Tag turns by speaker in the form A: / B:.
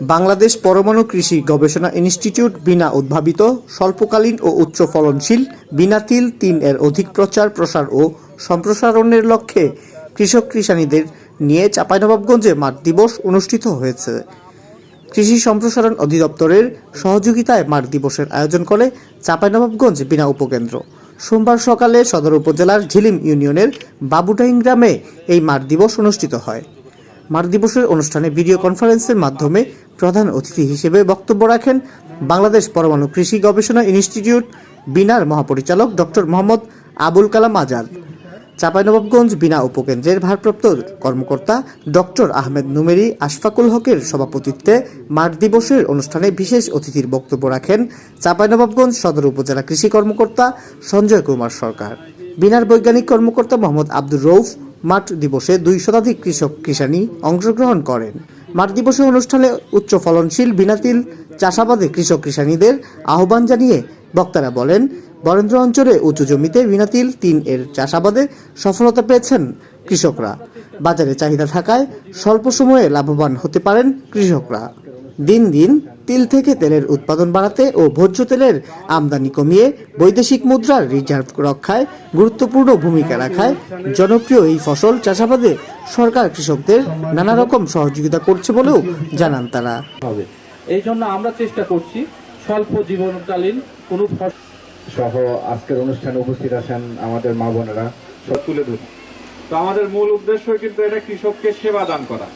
A: বাংলাদেশ পরমাণু কৃষি গবেষণা ইনস্টিটিউট বিনা উদ্ভাবিত, স্বল্পকালীন ও উচ্চ ফলনশীল, বিনা তিল তিন এর অধিক প্রচার, প্রসার ও সম্প্রসারণের লক্ষ্যে কৃষক কৃষানীদের নিয়ে চাঁপাইনবাবগঞ্জে মাঠ দিবস অনুষ্ঠিত হয়েছে। কৃষি সম্প্রসারণ অধিদপ্তরের সহযোগিতায় মাঠ দিবসের আয়োজন করে চাঁপাইনবাবগঞ্জ বিনা উপকেন্দ্র। সোমবার সকালে সদর উপজেলার ঝিলিম ইউনিয়নের বাবুটাইন গ্রামে এই মাঠ দিবস অনুষ্ঠিত হয়। মাঠ দিবসের অনুষ্ঠানে ভিডিও কনফারেন্সের মাধ্যমে প্রধান অতিথি হিসেবে বক্তব্য রাখেন বাংলাদেশ পরমাণু কৃষি গবেষণা ইনস্টিটিউট, বিনার মহাপরিচালক ডক্টর মোহাম্মদ আবুল কালাম আজাদ, চাঁপাইনবাবগঞ্জ বিনা উপকেন্দ্রের ভারপ্রাপ্ত কর্মকর্তা ডক্টর আহমেদ নুমেরি, আশফাকুল হকের সভাপতিত্বে মাঠ দিবসের অনুষ্ঠানে বিশেষ অতিথির বক্তব্য রাখেন চাঁপাইনবাবগঞ্জ সদর উপজেলা কৃষি কর্মকর্তা সঞ্জয় কুমার সরকার, বিনার বৈজ্ঞানিক কর্মকর্তা মোহাম্মদ আব্দুর রৌফ মাঠ দিবসে দুই শতাধিক কৃষক কৃষানি অংশগ্রহণ করেন। মাঠ দিবসে অনুষ্ঠানে উচ্চ ফলনশীল বিনাতিল চাষাবাদে কৃষক কৃষানীদের আহ্বান জানিয়ে বক্তারা বলেন, বরেন্দ্র অঞ্চলে উঁচু জমিতে বিনাতিল তিন এর চাষাবাদে সফলতা পেয়েছেন কৃষকরা। বাজারে চাহিদা থাকায় স্বল্প সময়ে লাভবান হতে পারেন কৃষকরা। দিন দিন তিল থেকে তেলের উৎপাদন বাড়াতে ও ভোজ্য তেলের আমদানি কমিয়ে বৈদেশিক মুদ্রার রিজার্ভ রক্ষায় গুরুত্বপূর্ণ ভূমিকা রাখায় জনপ্রিয় এই ফসল চাষাবাদে সরকার কৃষকদের নানা রকম সহযোগিতা করছে বলেও জানান তারা।
B: হবে। এই জন্য আমরা চেষ্টা করছি স্বল্প জীবনকালীন কোনো
C: সহ আজকের অনুষ্ঠানে উপস্থিত আছেন আমাদের মা বোনেরা।
D: সব তুলে ধরি। তো আমাদের মূল উদ্দেশ্য কিন্তু এটা কৃষককে সেবা দান করা।